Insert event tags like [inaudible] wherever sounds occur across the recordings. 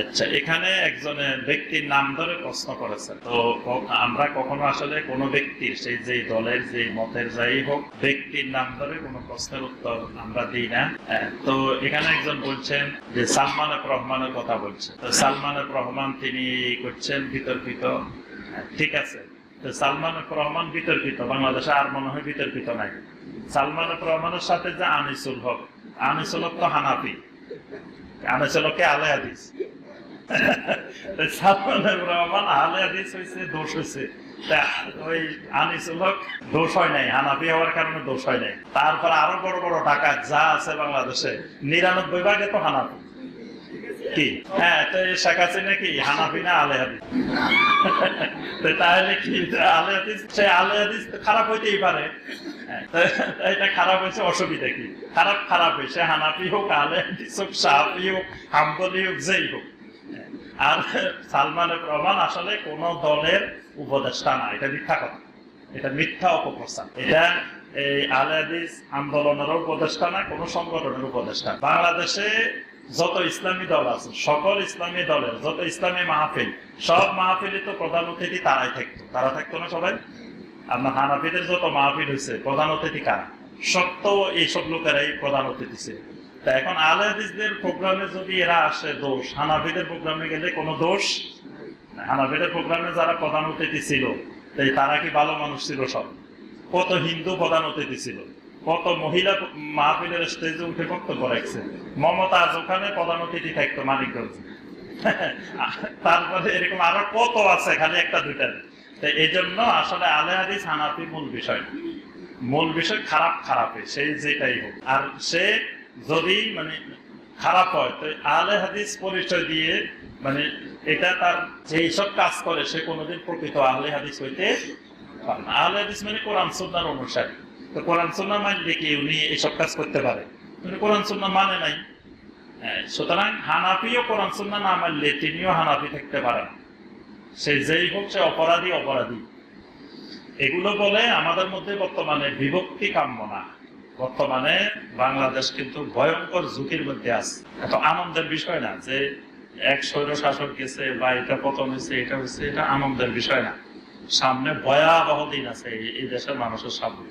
আচ্ছা এখানে একজনে ব্যক্তির নাম ধরে প্রশ্ন করেছেন তো আমরা কখনো আসলে কোনো ব্যক্তির, সেই যে দলের, যে মতের যাই হোক, ব্যক্তির নাম ধরে কোনো প্রশ্নের উত্তর আমরা দিই না। তো এখানে একজন বলছেন যে সালমান রহমানের কথা বলছে। তো সালমান রহমান তিনি করছেন বিতর্কিত। ঠিক আছে। তো সালমান রহমান বিতর্কিত, বাংলাদেশে আর মনে হয় বিতর্কিত নাই। সালমান রহমানের সাথে যে আনিসুল হক আনিসুল হক তো হানাফি। আনিসুল হককে আলে এফ রহমান দোষ হয়েছে ওই আনিসুল হক দোষ হয় নাই হানাফি হওয়ার কারণে দোষ হয় নাই। তারপর আরও বড় বড় টাকা যা আছে বাংলাদেশে নিরানব্বই ভাগে তো হানাফি। কি? হ্যাঁ তো শেখ হাসিনা কি? হানাফি না আলে হাদিস? তাহলে কি আলে হাদিস সে আলে হাদিস খারাপ হইতেই পারে। হ্যাঁ, এটা খারাপ হয়েছে অসুবিধা কি? খারাপ খারাপ হয়েছে। হানাফি হোক আলে হাদিস হোক সাহাফি হোক হাম্বলি হোক যেই হোক। আর সালমানের প্রমাণ আসলে কোন দলের উপদেষ্টা না, এটা মিথ্যা কথা। এটা মিথ্যা অপপ্রচার। এটা এই আলে হাদিস আন্দোলনেরও উপদেষ্টা না, কোন সংগঠনের উপদেষ্টা। বাংলাদেশে যত ইসলামী দল আছে, সকল ইসলামী দলের যত ইসলামী মাহফিল, সব মাহফিলে তো প্রধান অতিথি তারাই থাকতো। তারা থাকতো না সবাই? আপনার হানাফিদের যত মাহফিল হয়েছে প্রধান অতিথি কারা? সত্য এইসব লোকেরাই প্রধান অতিথি ছিল। তা এখন আলে হাদিসদের প্রোগ্রামে যদি এরা আসে, দোষ। হানাফিদের প্রোগ্রামে গেলে কোনো দোষ? হানাফিদের প্রোগ্রামে যারা প্রধান অতিথি ছিল, তাই তারা কি ভালো মানুষ ছিল সব? কত হিন্দু প্রধান অতিথি ছিল? কত মহিলা মাহফিলের স্টেজে উঠে বক্তব্য রাখছে? মমতাজ ওখানে প্রধান অতিথি থাকতো মানিকগঞ্জ। [laughs] তারপরে এরকম আরও কত আছে, খালি একটা দুইটা। এই জন্য আসলে আলে হাদিস হানাফি মূল বিষয় মূল বিষয় খারাপ, খারাপে। সেই যেটাই হোক। আর সে যদি মানে খারাপ হয় তো আলে হাদিস পরিচয় দিয়ে মানে এটা তার যেই সব কাজ করে সে কোনোদিন প্রকৃত আহলে হাদিস হইতে পারে না। আহলে হাদিস মানে কোরআন সুন্নার অনুসারী। তো কোরআন সুন্না মানলে কি উনি এইসব কাজ করতে পারে? উনি কোরআন সুন্না মানে নাই। হ্যাঁ, সুতরাং হানাফিও কোরআন সুন্না না মানলে তিনিও হানাফি থাকতে পারেন। সে যেই হোক সে অপরাধী অপরাধী। এগুলো বলে আমাদের মধ্যে বর্তমানে বিভক্তি কাম্য না। বর্তমানে বাংলাদেশ কিন্তু ভয়ঙ্কর ঝুঁকির মধ্যে আছে। এত আনন্দের বিষয় না যে এক স্বৈর শাসক গেছে, বা এটা পতন হয়েছে, এটা হয়েছে, এটা আনন্দের বিষয় না। সামনে ভয়াবহ দিন আছে এই- দেশের মানুষের সামনে।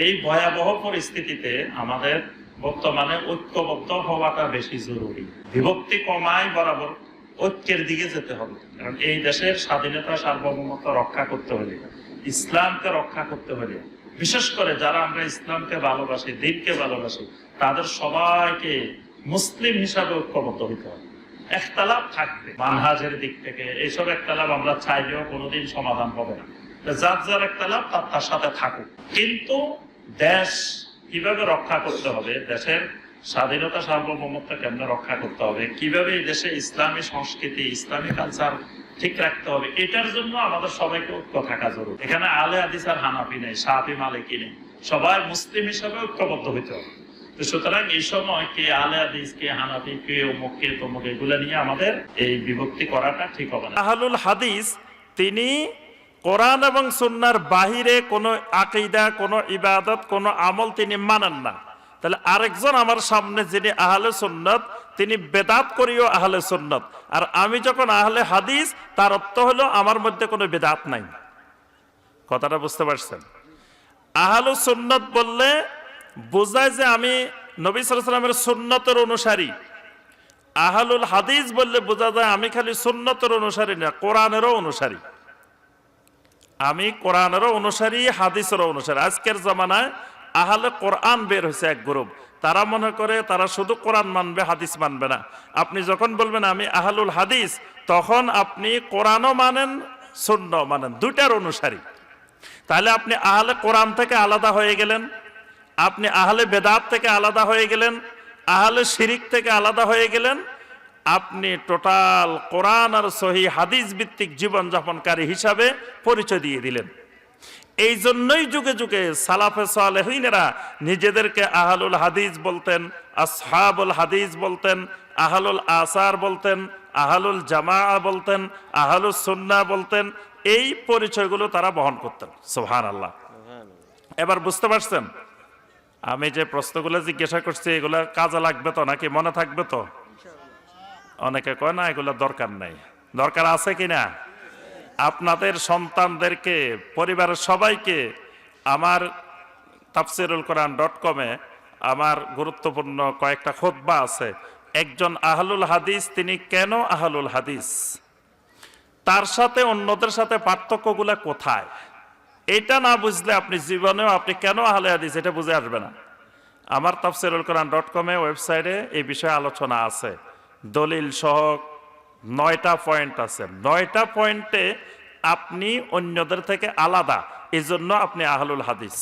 এই ভয়াবহ পরিস্থিতিতে আমাদের বর্তমানে ঐক্যবদ্ধ হওয়াটা বেশি জরুরি। বিভক্তি কমায় বরাবর ঐক্যের দিকে যেতে হবে। কারণ এই দেশের স্বাধীনতা, সার্বভৌমত্ব রক্ষা করতে হলে, ইসলামকে রক্ষা করতে হলে বিশেষ করে যারা আমরা ইসলামকে ভালোবাসি, দিনকে ভালোবাসি, তাদের সবাইকে মুসলিম হিসাবে ঐক্যবদ্ধ হতে হবে। একতালাপ থাকবে মানহাজের দিক থেকে। এইসব একতালাপ আমরা চাইলেও কোনোদিন সমাধান হবে না। যার যার একতালাপ, তার তার সাথে থাকুক। কিন্তু দেশ কীভাবে রক্ষা করতে হবে, দেশের স্বাধীনতা সার্বভৌমত্ব কেমনে রক্ষা করতে হবে, কীভাবে দেশে ইসলামী সংস্কৃতি, ইসলামী কালচার ঠিক রাখতে হবে। এটার জন্য আমাদের সবাইকে ঐক্য থাকা জরুরি। এখানে আলে হাদিস আর হানাফি নেই সাহাফি মালিকি নেই। সবাই মুসলিম হিসাবে ঐক্যবদ্ধ হইতে হবে। তো সুতরাং এই সময় কে আলে হাদিস, কে কে অমুক, কে তমুক, এগুলা নিয়ে আমাদের এই বিভক্তি করাটা ঠিক হবে না। আহলুল হাদিস, তিনি কোরআন এবং সুন্নার বাহিরে কোনো আকিদা, কোনো ইবাদত, কোনো আমল তিনি মানেন না। তাহলে আরেকজন আমার সামনে যিনি আহলে সুন্নত তিনি বেদাত করিও আহলে সুন্নত। আর আমি যখন আহলে হাদিস, তার অর্থ হলো আমার মধ্যে কোনো বেদাত নাই। কথাটা বুঝতে পারছেন? আহলু সুন্নত বললে বোঝায় যে আমি নবী সাল্লামের সুন্নতের অনুসারী। আহলুল হাদিস বললে বোঝা যায় আমি খালি সুন্নতের অনুসারী না, কোরআনেরও অনুসারী। আমি কোরআনেরও অনুসারী, হাদিসেরও অনুসারী। আজকের জামানায় আহলে কোরআন বের হয়েছে এক গ্রুপ। তারা মনে করে তারা শুধু কোরআন মানবে, হাদিস মানবে না। আপনি যখন বলবেন আমি আহলুল হাদিস, তখন আপনি কোরআনও মানেন শূন্য মানেন, দুইটার অনুসারী। তাহলে আপনি আহলে কোরআন থেকে আলাদা হয়ে গেলেন, আপনি আহলে বেদাত থেকে আলাদা হয়ে গেলেন, আহলে শিরিক থেকে আলাদা হয়ে গেলেন, আপনি টোটাল কোরআন আর সহি হাদিস ভিত্তিক জীবনযাপনকারী হিসাবে পরিচয় দিয়ে দিলেন। এই জন্যই যুগে যুগে সালাফে সালেহিনেরা নিজেদেরকে আহলুল হাদিস বলতেন, আসহাবুল হাদিস বলতেন, আহলুল আসার বলতেন, আহলুল জামা বলতেন আহলুল সুন্না বলতেন। এই পরিচয়গুলো তারা বহন করতেন। সোহান আল্লাহ এবার বুঝতে পারছেন? আমি যে প্রশ্নগুলো জিজ্ঞাসা করছি, এগুলো কাজে লাগবে তো নাকি মনে থাকবে তো? অনেকে কয় না, এগুলো দরকার নাই। দরকার আছে কিনা? আপনাদের সন্তানদেরকে, পরিবারের সবাইকে আমার তাফসিরুল কোরআন ডট কমে আমার গুরুত্বপূর্ণ কয়েকটা খোদবা আছে। একজন আহলুল হাদিস, তিনি কেন আহলুল হাদিস? তার সাথে অন্যদের সাথে পার্থক্যগুলো কোথায়? এটা না বুঝলে আপনি জীবনেও আপনি কেন আহলে হাদিস, এটা বুঝে আসবে না। আমার তাফসিরুল কোরআন ডট কমে ওয়েবসাইটে এই বিষয়ে আলোচনা আছে। দলিল সহ নয়টা পয়েন্ট আছে। নয়টা পয়েন্টে আপনি অন্যদের থেকে আলাদা। এই জন্য আপনি আহলুল হাদিস।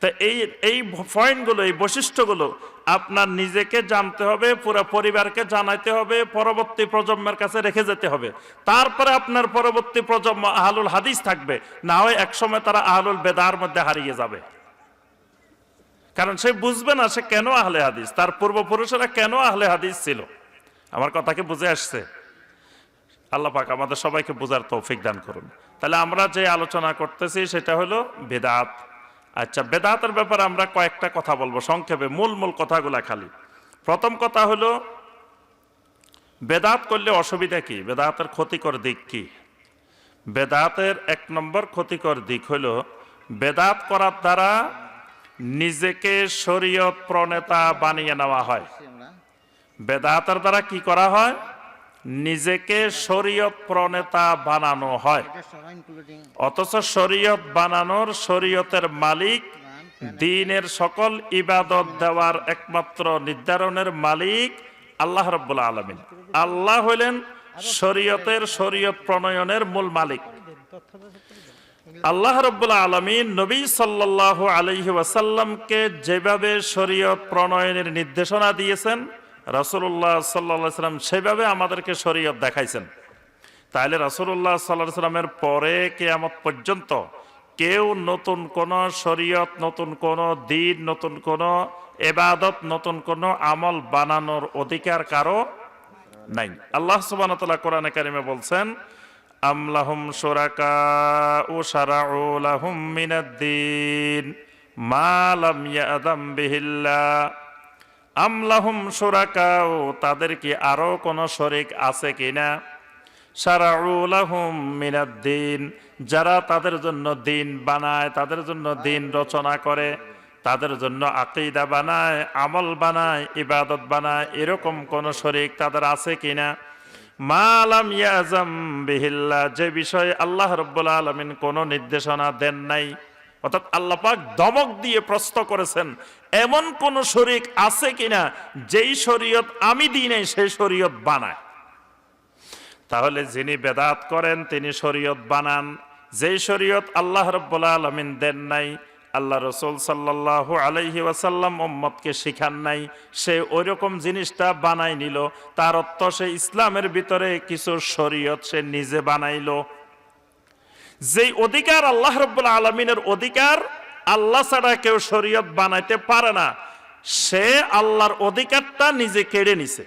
তা এই এই পয়েন্টগুলো এই বৈশিষ্ট্যগুলো আপনার নিজেকে জানতে হবে, পুরো পরিবারকে জানাইতে হবে, পরবর্তী প্রজন্মের কাছে রেখে যেতে হবে। তারপরে আপনার পরবর্তী প্রজন্ম আহলুল হাদিস থাকবে। না হয় একসময় তারা আহলুল বেদার মধ্যে হারিয়ে যাবে। কারণ সে বুঝবে না সে কেন আহলে হাদিস। তার পূর্বপুরুষেরা কেন আহলে হাদিস ছিল? আমার কথাকে বুঝে আসছে। আল্লাহ পাক আমাদের সবাইকে বোঝার তৌফিক দান করুন। তাহলে আমরা যে আলোচনা করতেছি সেটা হলো বেদাত। আচ্ছা বেদাতের ব্যাপারে আমরা কয়েকটা কথা বলব সংক্ষেপে, মূল মূল কথাগুলা খালি। প্রথম কথা হলো, বেদাত করলে অসুবিধা কি? বেদাতের ক্ষতিকর দিক কি? বেদাতের এক নম্বর ক্ষতিকর দিক হলো, বেদাত করার দ্বারা নিজেকে শরীয়ত প্রণেতা বানিয়ে নেওয়া হয়। বেদাতের দ্বারা কি করা হয়? নিজেকে শরীয়ত প্রণেতা বানানো হয়। অথচ শরীয়ত বানানোর শরীয়তের মালিক দিনের সকল ইবাদত দেওয়ার একমাত্র নির্ধারণের মালিক আল্লাহ রব্বুল আলমিন। আল্লাহ হইলেন শরীয়তের শরীয়ত প্রণয়নের মূল মালিক। আল্লাহ রব্বুল্লা আলমিন নবী সাল্লাহ আলহি ওয়াসাল্লামকে যেভাবে শরীয়ত প্রণয়নের নির্দেশনা দিয়েছেন রাসুল্লাহ সাল্লা সাল্লাম সেভাবে আমাদেরকে শরীয়ত দেখাইছেন। তাহলে রাসুল্লাহ সাল্লাহ সাল্লামের পরে কেয়ামত পর্যন্ত কেউ নতুন কোন শরীয়ত, নতুন কোন দিন, নতুন কোন এবাদত নতুন কোন আমল বানানোর অধিকার কারও নাই। আল্লাহ সুবান কোরআনে কারিমে বলছেন আমলাহুম সুরাকা ও সারাউ লাহুম মিনাদ্দিন মা লাম ইয়াদাম বিহিল্লাহ আমলাহুম সুরাকাও তাদের কি আরও কোন শরিক আছে কিনা? সারাউলাহুম মিনাদ্দিন যারা তাদের জন্য দিন বানায়, তাদের জন্য দিন রচনা করে, তাদের জন্য আকিদা বানায়, আমল বানায়, ইবাদত বানায়, এরকম কোন শরিক তাদের আছে কিনা? মালাম ইয়াজাম বিহিল্লা যে বিষয়ে আল্লাহ রব্বুল আলমিন কোনো নির্দেশনা দেন নাই অর্থাৎ আল্লাহ পাক দমক দিয়ে প্রশ্ন করেছেন, এমন কোন শরিক আছে কিনা যেই শরীয়ত আমি দিই নাই সেই শরীয়ত বানায়? তাহলে যিনি বেদাত করেন, তিনি শরীয়ত বানান। যেই শরীয়ত আল্লাহ রব্বুল আলমিন দেন নাই, আল্লাহ রসুল সাল্লাহ আলাইহি ওয়াসাল্লাম মোহাম্মদকে শিখান নাই, সে ওই রকম জিনিসটা বানাই নিল। তার অর্থ সে ইসলামের ভিতরে কিছু শরীয়ত সে নিজে বানাইলো। যেই অধিকার আল্লাহ রব্বুল আলমিনের অধিকার, আল্লাহ ছাড়া কেউ শরীয়ত বানাইতে পারে না। সে আল্লাহর অধিকারটা নিজে কেড়ে নিছে।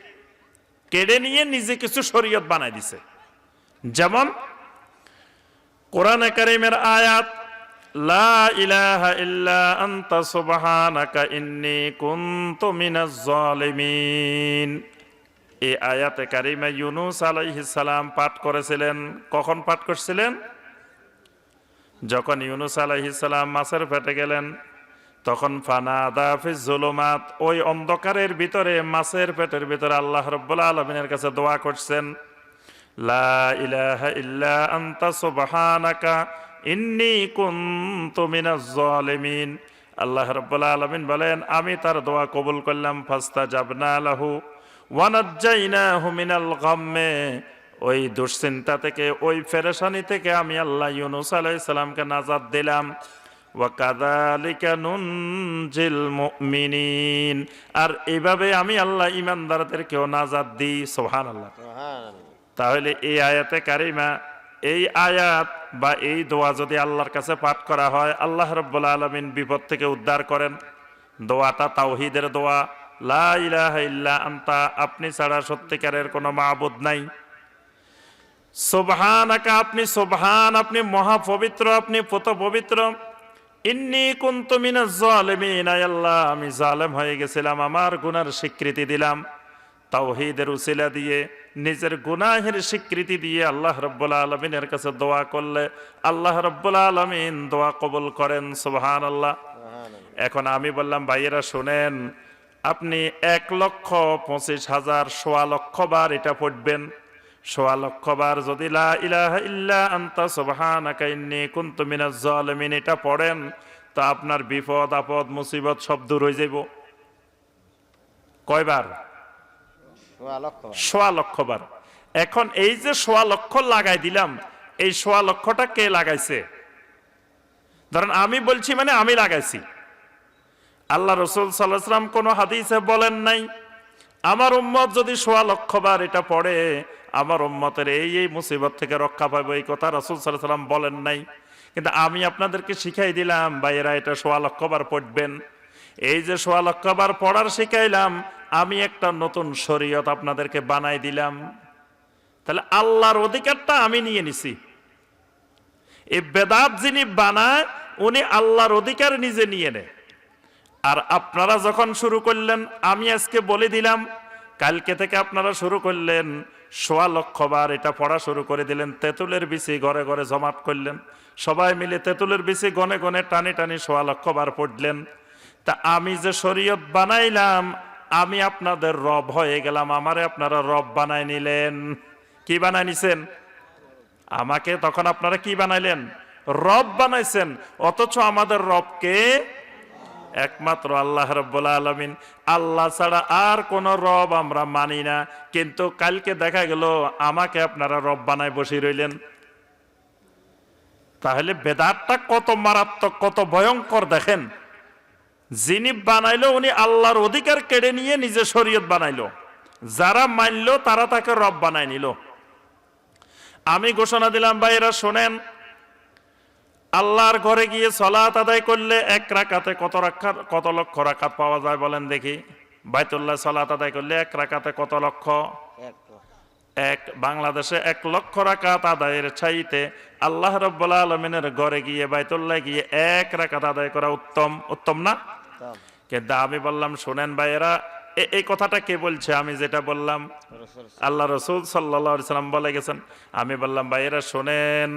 কেড়ে নিয়ে নিজে কিছু শরীয়ত বানাই দিছে। যেমন কোরআন করিমের আয়াত, লা ইউনুস পাঠ করেছিলেন। কখন পাঠ করছিলেন? যখন ইউনুস আলাইহিসাল্লাম মাছের ফেটে গেলেন, তখন ফানা দাফিজ জুলুমাত, ওই অন্ধকারের ভিতরে মাছের পেটের ভিতরে আল্লাহ রব্বুল আলমিনের কাছে দোয়া করছেন, লা ইলাহা ইল্লা আনতা সুবহানাকা ইন্নী কুনতু আল্লাহ রব্বুল আলামিন বলেন, আমি তার দোয়া কবুল করলাম, ফাস্তাজাবনা লাহু ওয়ানাজ্জাইনাহু মিনাল গাম্মে। ওই দুশ্চিন্তা থেকে ওই ফেরেশানি থেকে আমি আল্লাহ ইউনুস আলাইসালামকে নাজাদ দিলাম। আর এইভাবে আমি আল্লাহ ইমানদারদের ইমানদারদেরকেও নাজাদ দিই সুবহানাল্লাহ। তাহলে এই আয়াতে কারিমা এই আয়াত বা এই দোয়া যদি আল্লাহর কাছে পাঠ করা হয় আল্লাহ রব্বুল আলমিন বিপদ থেকে উদ্ধার করেন। দোয়াটা তাওহিদের দোয়া। লা ইলাহা ইল্লা আন্তা আপনি ছাড়া সত্যিকারের কোনো মাহবুদ নাই। সোবহানাকা আপনি সোবহান আপনি মহাপবিত্র আপনি পত পবিত্র ইন্নি কুন্তু মিনাজ জালিমিন আল্লাহ আমি জালেম হয়ে গেছিলাম আমার গুনার স্বীকৃতি দিলাম। তাওহিদের উসিলা দিয়ে নিজের গুনাহের স্বীকৃতি দিয়ে আল্লাহ রব্বুল আলমিনের কাছে দোয়া করলে আল্লাহ রব্বুল আলমিন দোয়া কবুল করেন সুবহান আল্লাহ এখন আমি বললাম ভাইয়েরা শুনেন আপনি এক লক্ষ পঁচিশ হাজার সোয়া লক্ষ বার এটা পড়বেন। সোয়া লক্ষ যদি লা ইলাহা ইল্লা আনতা সুবহানাকা ইন্নী কুনতু মিনাজ জালিমিন এটা পড়েন তো আপনার বিপদ আপদ মুসিবত সব দূর হয়ে যাইব। কয়বার? সোয়া লক্ষ বার। সোয়া লক্ষ বার এখন এই যে সোয়া লক্ষ লাগাই দিলাম এই সোয়া লক্ষটা কে লাগাইছে? ধরেন আমি বলছি মানে আমি লাগাইছি। আল্লাহ রসুল সাল্লাহাম কোনো হাদিসে বলেন নাই আমার উম্মত যদি সোয়া লক্ষ বার এটা পড়ে আমার উম্মতের এই এই মুসিবত থেকে রক্ষা পাবে এই কথা রসুল সাল্লাহ সাল্লাম বলেন নাই। কিন্তু আমি আপনাদেরকে শিখাই দিলাম, ভাইয়েরা, এটা সোয়া লক্ষ বার পড়বেন। এই যে সোয়া লক্ষ বার পড়ার শিখাইলাম, আমি একটা নতুন শরীয়ত আপনাদেরকে বানাই দিলাম। তাহলে আল্লাহর অধিকারটা আমি নিয়ে নিছি। এই বেদাত যিনি বানায়, উনি আল্লাহর অধিকার নিজে নিয়ে নেয়। আর আপনারা যখন শুরু করলেন, আমি আজকে বলে দিলাম, কালকে থেকে আপনারা শুরু করলেন সোয়া লক্ষ বার এটা পড়া শুরু করে দিলেন, তেঁতুলের বিচি ঘরে ঘরে জমাট করলেন। সবাই মিলে তেঁতুলের বিচি গনে গনে টানি টানি সোয়া লক্ষ বার পড়লেন। তা আমি যে শরীয়ত বানাইলাম, আমি আপনাদের রব হয়ে গেলাম, আমারে আপনারা রব বানাই নিলেন। কি বানাই নিছেন? আমাকে তখন আপনারা কি বানাইলেন? রব বানাইছেন, অথচ আমাদের রবকে একমাত্র আল্লাহ রব্বুল আলমিন। আল্লাহ ছাড়া আর কোন রব আমরা মানি না। কিন্তু কালকে দেখা গেল, আমাকে আপনারা রব বানায় বসে রইলেন। তাহলে বেদাতটা কত মারাত্মক, কত ভয়ঙ্কর দেখেন। যিনি বানাইলো, উনি আল্লাহর অধিকার কেড়ে নিয়ে নিজে শরীয়ত বানাইলো। যারা মানলো, তারা তাকে রব বানায় নিল। আমি ঘোষণা দিলাম ভাইরা শোনেন আল্লাহর ঘরে গিয়ে সলাত আদায় করলে এক রাকাতে কত রাখাত কত লক্ষ রাকাত পাওয়া যায় বলেন দেখি। বাইতুল্লাহ সলাত আদায় করলে এক রাকাতে কত লক্ষ? এক বাংলাদেশে এক লক্ষ রাকাত আদায়ের চাইতে আল্লাহ রব্বুল আলমিনের ঘরে গিয়ে বাইতুল্লাহ গিয়ে এক রাকাত আদায় করা উত্তম। উত্তম না? কিন্তু আমি বললাম শোনেন ভাইয়েরা এই কথাটা কে বলছে? আমি যেটা বললাম আল্লাহ রসুল সাল্লা সাল্লাম বলে গেছেন। আমি বললাম ভাইয়েরা শোনেন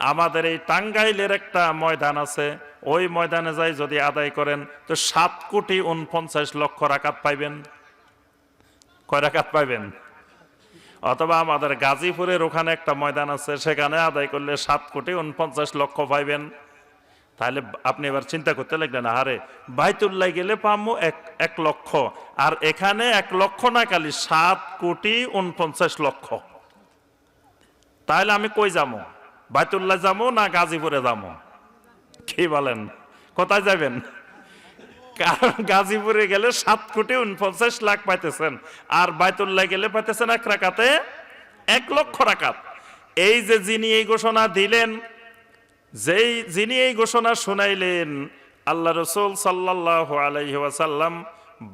আমাদের এই টাঙ্গাইলের একটা ময়দান আছে। ওই ময়দানে যাই যদি আদায় করেন, তো সাত কোটি উনপঞ্চাশ লক্ষ রাকাত পাইবেন। কয় রাকাত পাইবেন? অথবা আমাদের গাজীপুরের ওখানে একটা ময়দান আছে, সেখানে আদায় করলে সাত কোটি উনপঞ্চাশ লক্ষ পাইবেন। তাহলে আপনি এবার চিন্তা করতে লাগলেন আরে বাইতুল্লাহ গেলে পামু এক এক লক্ষ, আর এখানে এক লক্ষ না খালি সাত কোটি উনপঞ্চাশ লক্ষ। তাহলে আমি কই যাব? বাইতুল্লাহ যাব না গাজীপুরে যাব কি বলেন? কোথায় যাবেন? কারণ গাজীপুরে গেলে সাত কোটি উনপঞ্চাশ লাখ পাইতেছেন, আর বাইতুল্লাহ গেলে পাইতেছেন এক রাকাতে এক লক্ষ রাকাত। এই যে যিনি এই ঘোষণা দিলেন, যেই যিনি এই ঘোষণা শুনাইলেন, আল্লাহ রসুল সাল্লাহ আলাইসাল্লাম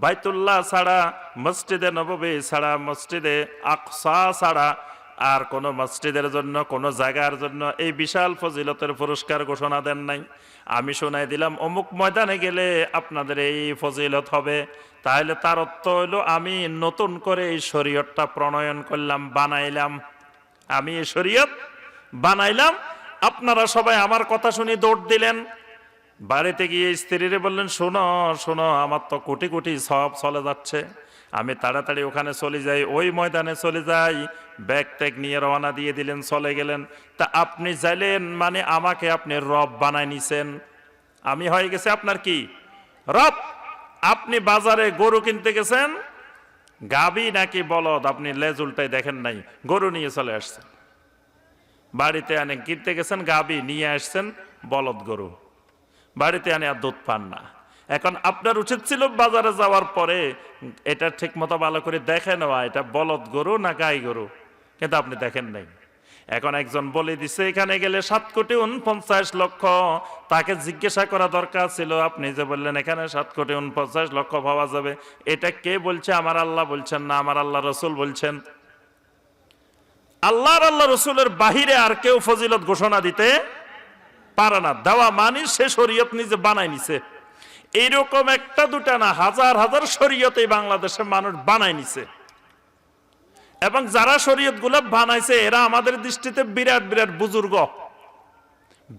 বাইতুল্লাহ ছাড়া, মসজিদে নববী ছাড়া, মসজিদে আকসা ছাড়া আর কোনো মসজিদের জন্য, কোনো জায়গার জন্য এই বিশাল ফজিলতের পুরস্কার ঘোষণা দেন নাই। আমি শোনাই দিলাম, অমুক ময়দানে গেলে আপনাদের এই ফজিলত হবে। তাহলে তার অর্থ হইল আমি নতুন করে এই শরীয়তটা প্রণয়ন করলাম, বানাইলাম। আমি এই শরীয়ত বানাইলাম। আপনারা সবাই আমার কথা শুনে দৌড় দিলেন। বাড়িতে গিয়ে স্ত্রীরে বললেন, শোনো শোনো, আমার তো কোটি কোটি সব চলে যাচ্ছে। আমি তাড়াতাড়ি ওখানে চলে যাই, ওই ময়দানে চলে যাই। ব্যাগ ট্যাগ নিয়ে রওনা দিয়ে দিলেন, চলে গেলেন। তা আপনি যাইলেন মানে আমাকে আপনি রব বানায় নিছেন। আমি হয়ে গেছে আপনার কি? রব, আপনি বাজারে গরু কিনতে গেছেন? গাবি নাকি বলদ? আপনি লেজ উল্টাই দেখেন নাই, গরু নিয়ে চলে আসছেন। বাড়িতে আনে কিনতে গেছেন, গাবি নিয়ে আসছেন, বলদ গরু। বাড়িতে আনে আর দুধ পান না। এখন আপনার উচিত ছিল বাজারে যাওয়ার পরে এটা ঠিক মতো ভালো করে দেখে নেওয়া, এটা বলদ গরু না গাই গরু? কিন্তু আপনি দেখেন নাই। এখন একজন বলে দিছে, এখানে গেলে সাত কোটি উনপঞ্চাশ লক্ষ। তাকে জিজ্ঞাসা করা দরকার ছিল, আপনি যে বললেন, এখানে সাত কোটি উনপঞ্চাশ লক্ষ পাওয়া যাবে। এটা কে বলছে? আমার আল্লাহ বলছেন না, আমার আল্লাহ রসুল বলছেন। আল্লাহর আল্লাহ রসুলের বাহিরে আর কেউ ফজিলত ঘোষণা দিতে পারে না। দেওয়া মানি সে শরীয়ত নিজে বানাই নিছে। এইরকম একটা দুটা না, হাজার হাজার শরীয়ত এই বাংলাদেশের মানুষ বানাই নিছে। এবং যারা শরীয়তগুলো বানাইছে, এরা আমাদের দৃষ্টিতে বিরাট বিরাট বুজুর্গ।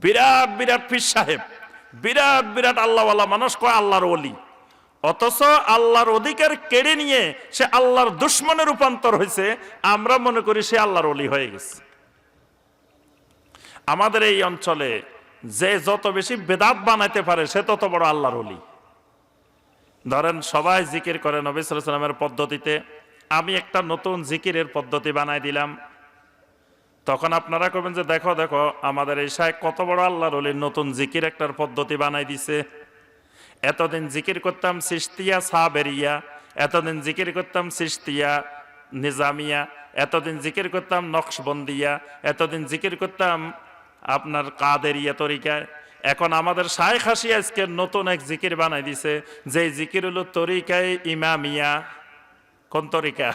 বিরাট বিরাট পীর সাহেব। বিরাট বিরাট আল্লাহওয়ালা মানুষ, কয় আল্লাহর অলি অথচ আল্লাহর অধিকার কেড়ে নিয়ে সে আল্লাহর দুশ্মনে রূপান্তর হয়েছে, আমরা মনে করি সে আল্লাহর অলি হয়ে গেছে। আমাদের এই অঞ্চলে যে যত বেশি বেদাত বানাইতে পারে, সে তত বড় আল্লাহর অলি ধরেন, সবাই জিকির করে নবী সাল্লামের পদ্ধতিতে, আমি একটা নতুন জিকিরের পদ্ধতি বানাই দিলাম। তখন আপনারা করবেন যে, দেখো দেখো, আমাদের এই শাহ কত বড় আল্লাহর অলির নতুন জিকির একটার পদ্ধতি বানাই দিছে। এতদিন জিকির করতাম সিস্তিয়া সাবেরিয়া, এতদিন জিকির করতাম সিস্তিয়া নিজামিয়া, এতদিন জিকির করতাম নকশবন্দিয়া, এতদিন জিকির করতাম আপনার কাদেরিয়া তরিকায়। এখন আমাদের শায়েখ হাসি আজকে নতুন এক জিকির বানাই দিছে। যে জিকির হলো তরিকায় ইমামিয়া। কোন তরিকা?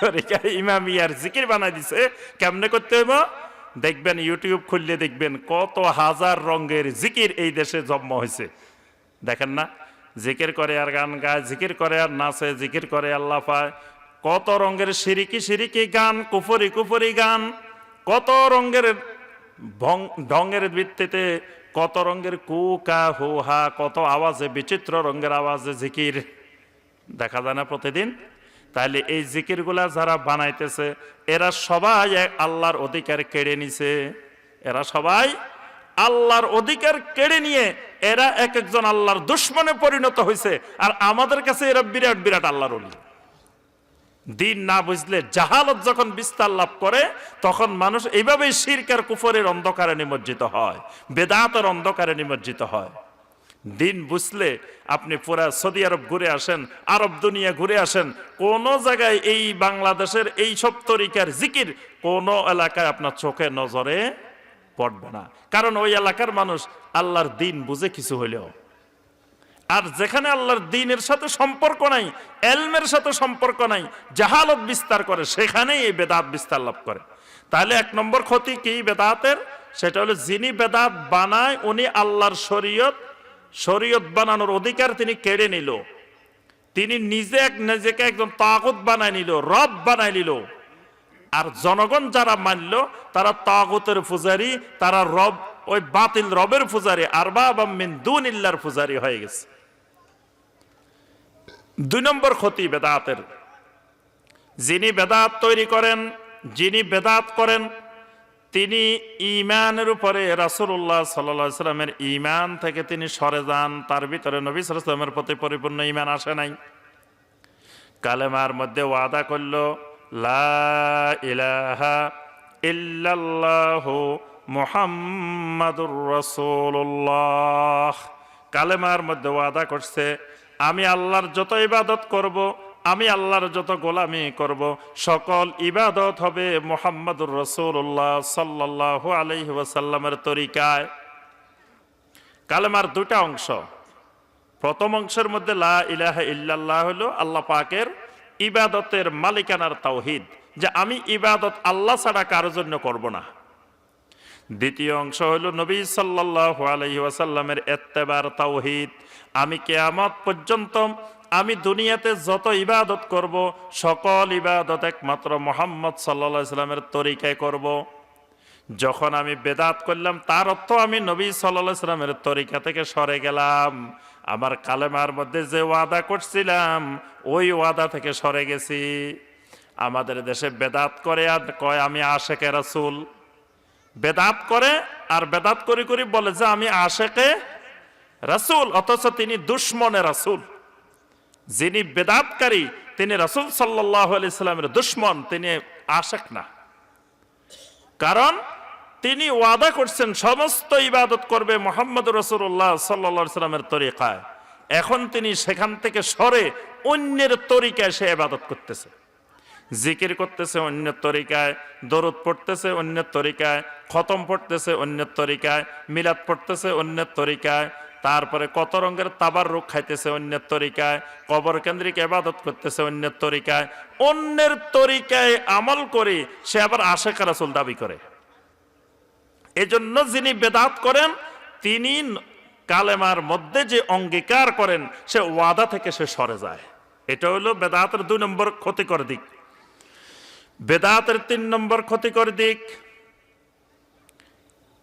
তরিকা ইমামিয়ার জিকির বানাই দিছে। কেমনে করতে হইব? দেখবেন ইউটিউব খুললে দেখবেন কত হাজার রঙের জিকির এই দেশে জন্ম হয়েছে। দেখেন না? জিকির করে আর গান গায়, জিকির করে আর নাচে, জিকির করে আল্লাহ পায় কত রঙের সিরিকি সিরিকি গান, কুফরি কুফরি গান। কত রঙের ঢঙের ভিত্তিতে কত রঙের কু কা হু হা কত আওয়াজে, বিচিত্র রঙের আওয়াজে জিকির। দেখা যায় না প্রতিদিন? তাহলে এই জিকিরগুলা যারা বানাইতেছে, এরা সবাই আল্লাহর অধিকার কেড়ে নিছে। এরা সবাই আল্লাহর অধিকার কেড়ে নিয়ে এরা এক একজন আল্লাহর দুশ্মনে পরিণত হয়েছে আর আমাদের কাছে এরা বিরাট বিরাট আল্লাহর অলি। দিন না বুঝলে জাহালত যখন বিস্তার লাভ করে, তখন মানুষ এইভাবেই শিরকার কুফরের অন্ধকারে নিমজ্জিত হয়, বেদাতের অন্ধকারে নিমজ্জিত হয়। দিন বুঝলে আপনি পুরা সৌদি আরব ঘুরে আসেন, আরব দুনিয়া ঘুরে আসেন, কোন জায়গায় এই বাংলাদেশের এই সব তরিকার জিকির কোন এলাকায় আপনার চোখে নজরে পড়বে না। কারণ ওই এলাকার মানুষ আল্লাহর দিন বুঝে কিছু হইলেও। আর যেখানে আল্লাহর দিনের সাথে সম্পর্ক নাই, এলমের সাথে সম্পর্ক নাই, জাহালত বিস্তার করে, সেখানেই এই বেদাত বিস্তার লাভ করে। তাহলে এক নম্বর ক্ষতি কি বেদাতের? সেটা হলো যিনি বেদাত বানায়, উনি আল্লাহর শরীয়ত শরীয়ত বানানোর অধিকার তিনি কেড়ে নিল। তিনি নিজে এক, নিজেকে একদম তাগত বানায় নিল, রব বানায় নিল। আর জনগণ যারা মানল, তারা তাগতের পূজারি, তারা রব, ওই বাতিল রবের পূজারি আরবা বা মিন্দুন ইল্লার পূজারি হয়ে গেছে। দুই নম্বর ক্ষতি বেদাতের। যিনি বেদাত তৈরি করেন, যিনি বেদাত করেন, তিনি ইমানের উপরে রাসুল্লাহ সাল্লা সাল্লামের ইমান থেকে তিনি সরে যান, তার ভিতরে নবী সাল্লামের প্রতি পরিপূর্ণ ইমান আসে নাই। কালেমার মধ্যে ওয়াদা করল, লা ইলাহা ইল্লাল্লাহু রাসূলুল্লাহ। কালেমার মধ্যে ওয়াদা করছে আমি আল্লাহর যত ইবাদত করব, আমি আল্লাহর যত গোলামি করব, সকল ইবাদত হবে মোহাম্মদুর রসুল্লাহ সাল্লাহ আলহি ওয়াসাল্লামের তরিকায়। কালেমার দুটা অংশ। প্রথম অংশের মধ্যে লা ইলাহা ইল্লাল্লাহ হলো আল্লাহ পাকের ইবাদতের মালিকানার তাওহিদ, যে আমি ইবাদত আল্লাহ ছাড়া কারোর জন্য করব না। দ্বিতীয় অংশ হলো নবী সাল্লাহ আলহি ওয়াসাল্লামের এত্তেবার তাওহিদ আমি কেয়ামত পর্যন্ত আমি দুনিয়াতে যত ইবাদত করব, সকল ইবাদত একমাত্র মোহাম্মদ সাল্লা ইসলামের তরিকায় করব। যখন আমি বেদাত করলাম, তার অর্থ আমি নবী সাল্লা সাল্লামের তরিকা থেকে সরে গেলাম। আমার কালেমার মধ্যে যে ওয়াদা করছিলাম, ওই ওয়াদা থেকে সরে গেছি। আমাদের দেশে বেদাত করে আর কয়, আমি আশেকে রাসুল। বেদাত করে আর বেদাত করি করি বলে যে, আমি আশেকে রাসুল, অথচ তিনি দুশ্মনে রাসুল। যিনি বেদাতকারী, তিনি রাসুল সাল্লাহ আলাইসাল্লামের দুশ্মন, তিনি আশেক না। কারণ তিনি ওয়াদা করছেন, সমস্ত ইবাদত করবে মোহাম্মদ রসুল্লাহ সাল্লা সাল্লামের তরিকায়। এখন তিনি সেখান থেকে সরে অন্যের তরিকায় সে ইবাদত করতেছে। জিকির করতেছে অন্যের তরিকায়, দরুদ পড়তেছে অন্যের তরিকায়, খতম পড়তেছে অন্যের তরিকায়, মিলাদ পড়তেছে অন্যের তরিকায় তারপরে কত রঙের তাবার রোগ খাইতেছে অন্যের তরিকায়, কবর কেন্দ্রিক এবাদত করতেছে অন্যের তরিকায় অন্যের তরিকায় আমল করে সে আবার আশেখ রাসুল দাবি করে। এজন্য যিনি বেদাত করেন, তিনি কালেমার মধ্যে যে অঙ্গীকার করেন, সে ওয়াদা থেকে সে সরে যায়। এটা হলো বেদাতের দুই নম্বর ক্ষতিকর দিক। বেদাতের তিন নম্বর ক্ষতিকর দিক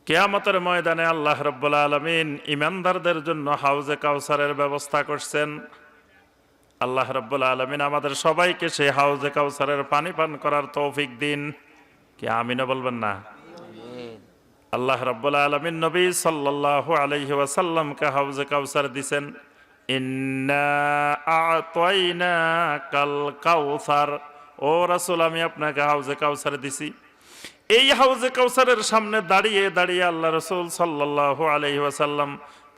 কেয়ামতের ময়দানে আল্লাহ রব্বুল আলমিন ইমানদারদের জন্য হাউজে কাউসারের ব্যবস্থা করছেন। আল্লাহ রব্বুল আলমিন আমাদের সবাইকে সেই হাউজে কাউসারের পানি পান করার তৌফিক দিন। কি আমিনও বলবেন না? আল্লাহ রব্বুল আলমিন নবী সাল্লাল্লাহু আলাইহি ওয়াসাল্লামকে হাউজে কাউসার দিছেন কাল কাউসার ও রাসুল আমি আপনাকে হাউজে কাউসার দিছি। এই হাউজে কাউসারের সামনে দাঁড়িয়ে দাঁড়িয়ে আল্লাহ রসুল সাল্লাল্লাহু আলাইহি ওয়াসাল্লাম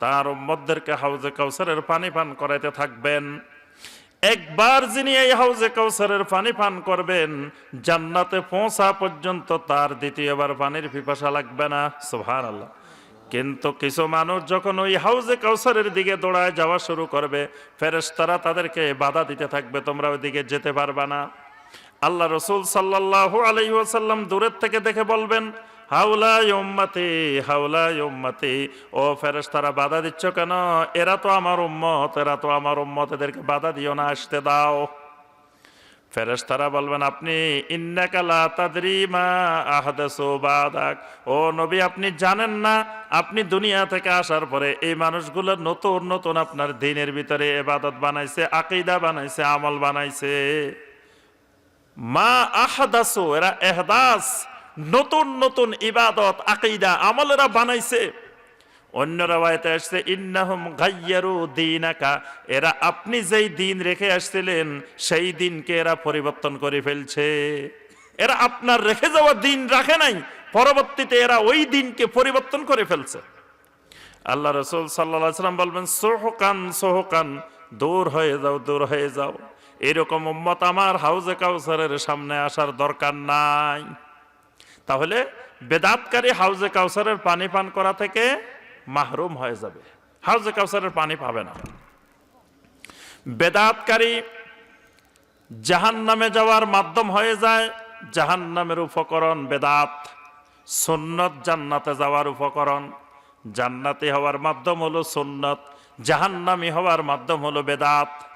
তার উম্মতদেরকে হাউজে কাউসারের পানি পান করাইতে থাকবেন। একবার যিনি এই হাউজে কাউসারের পানি পান করবেন, জান্নাতে পৌঁছা পর্যন্ত তার দ্বিতীয়বার পানির পিপাসা লাগবে না। সুহান আল্লাহ কিন্তু কিছু মানুষ যখন ওই হাউজে কাউসারের দিকে দৌড়ায় যাওয়া শুরু করবে, ফেরেশতারা তাদেরকে বাধা দিতে থাকবে, তোমরা ওইদিকে যেতে পারবা না। আল্লাহ রসুল সাল্লাল্লাহু আলাইহি ওয়াসাল্লাম দূরের থেকে দেখে বলবেন হাউলা উম্মতি হাউলা উম্মতি ও ফেরেশতারা বাধা দিচ্ছ কেন? এরা তো আমার উম্মত, এরা তো আমার উম্মত, এদেরকে বাধা দিও না, আসতে দাও। ফেরেশতারা বলবেন, আপনি ইন্নাকালা তাদরিমা আহাদাসু ও নবী, আপনি জানেন না, আপনি দুনিয়া থেকে আসার পরে এই মানুষগুলো নতুন নতুন আপনার দিনের ভিতরে এবাদত বানাইছে, আকিদা বানাইছে, আমল বানাইছে। মা আহাদাসু, এরা এহদাস, নতুন নতুন ইবাদত, আকিদা আমলেরা বানাইছে। অন্য রাওয়ায়তে আসছে, ইন্নাহুম গাইয়ারু দিনাকা, এরা আপনি যেই দিন রেখে আসছিলেন, সেই দিনকে এরা পরিবর্তন করে ফেলছে। এরা আপনার রেখে যাওয়া দিন রাখে নাই, পরবর্তীতে এরা ওই দিনকে পরিবর্তন করে ফেলছে। আল্লাহ রসুল সাল্লা সাল্লাম বলবেন, সোহকান সোহকান, দূর হয়ে যাও, দূর হয়ে যাও। এরকম উম্মত আমার হাউজে কাউসারের সামনে আসার দরকার নাই। তাহলে বেদাতকারী হাউজে কাউসারের পানি পান করা থেকে মাহরুম হয়ে যাবে। হাউজে কাউসারের পানি পাবে না। বেদাতকারী জাহান নামে যাওয়ার মাধ্যম হয়ে যায় জাহান নামের উপকরণ বেদাত। সুন্নত জান্নাতে যাওয়ার উপকরণ। জান্নাতি হওয়ার মাধ্যম হলো সুন্নত, জাহান্নামি হওয়ার মাধ্যম হলো বেদাত।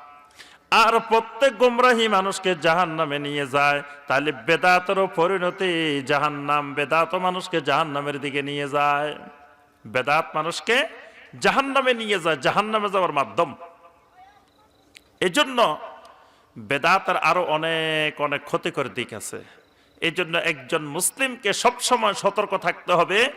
আর প্রত্যেক গোমরাহি মানুষকে জাহান নামে নিয়ে যায়। তাহলে বেদাতেরও পরিণতি জাহান নাম বেদাত মানুষকে জাহান নামের দিকে নিয়ে যায়। বেদাত মানুষকে জাহান নামে নিয়ে যায়। জাহান নামে যাওয়ার মাধ্যম। এজন্য বেদাতের আরও অনেক অনেক ক্ষতিকর দিক আছে। এই জন্য একজন মুসলিমকে সবসময় সতর্ক থাকতে হবে।